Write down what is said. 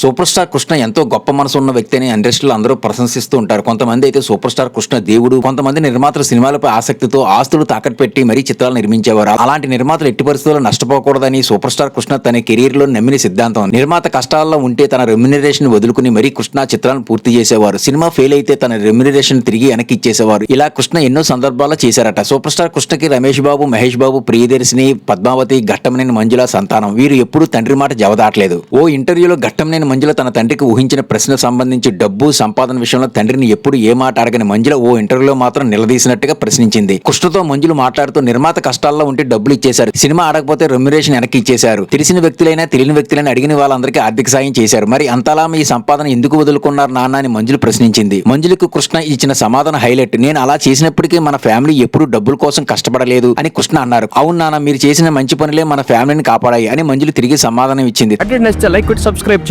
Super star Krishna ఎంతో గొప్ప మనసు ఉన్న వ్యక్తి అని ఇండస్ట్రీలో అందరూ ప్రశంసిస్తూ ఉంటారు. కొంతమంది అయితే సూపర్ స్టార్ కృష్ణ దేవుడు కొంతమంది నిర్మాతలు సినిమాలపై ఆసక్తితో ఆస్తులు తాకట్టు పెట్టి మరీ చిత్రాలు నిర్మించేవారు. అలాంటి నిర్మాతలు ఎట్టి పరిస్థితుల్లో నష్టపోకూడదని సూపర్ స్టార్ కృష్ణ తన కెరీర్లో నమ్మిన సిద్ధాంతం. నిర్మాత కష్టాల్లో ఉంటే తన రెమ్యునరేషన్ వదులుకుని మరీ కృష్ణ చిత్రాలను పూర్తి చేసేవారు. సినిమా ఫెయిల్ అయితే తన రెమ్యునరేషన్ తిరిగి వెనక్కి ఇచ్చేసేవారు ఇలా కృష్ణ ఎన్నో సందర్భాల్లో చేశారట. సూపర్ స్టార్ కృష్ణకి రమేష్ బాబు మహేష్ బాబు ప్రియదర్శిని పద్మావతి ఘట్టమనేని మంజుల సంతానం. వీరు ఎప్పుడూ తండ్రి మాట జవదాటలేదు. ఓ ఇంటర్వ్యూలో ఘట్టమనేని మంజుల తన తండ్రికి ఊహించిన ప్రశ్నకు సంబంధించి డబ్బు సంపాదన విషయంలో తండ్రిని ఎప్పుడు ఏ మాట అడగని మంజుల ఓ ఇంటర్వ్యూలో మాత్రం నిలదీసినట్టుగా ప్రశ్నించింది. కృష్ణతో మంజులు మాట్లాడుతూ నిర్మాత కష్టాల్లో ఉంటే డబ్బులు ఇచ్చేశారు. సినిమా ఆడకపోతే రెమ్యురేషన్ వెనక్కి ఇచ్చేశారు. తెలిసిన వ్యక్తులైనా తెలియని వ్యక్తులైనా అడిగిన వాళ్ళందరికీ ఆర్థిక సాయం చేశారు. మరి అంతలా ఈ సంపాదన ఎందుకు వదులుకున్నారు నాన్న అని మంజులు ప్రశ్నించింది. మంజులకు కృష్ణ ఇచ్చిన సమాధానం హైలైట్ నేను అలా చేసినప్పటికీ మన ఫ్యామిలీ ఎప్పుడు డబ్బుల కోసం కష్టపడలేదు అని కృష్ణ అన్నారు. అవును నాన్న మీరు చేసిన మంచి పనులే మన ఫ్యామిలీని కాపాడాయి అని మంజులు తిరిగి సమాధానం ఇచ్చింది. Like subscribe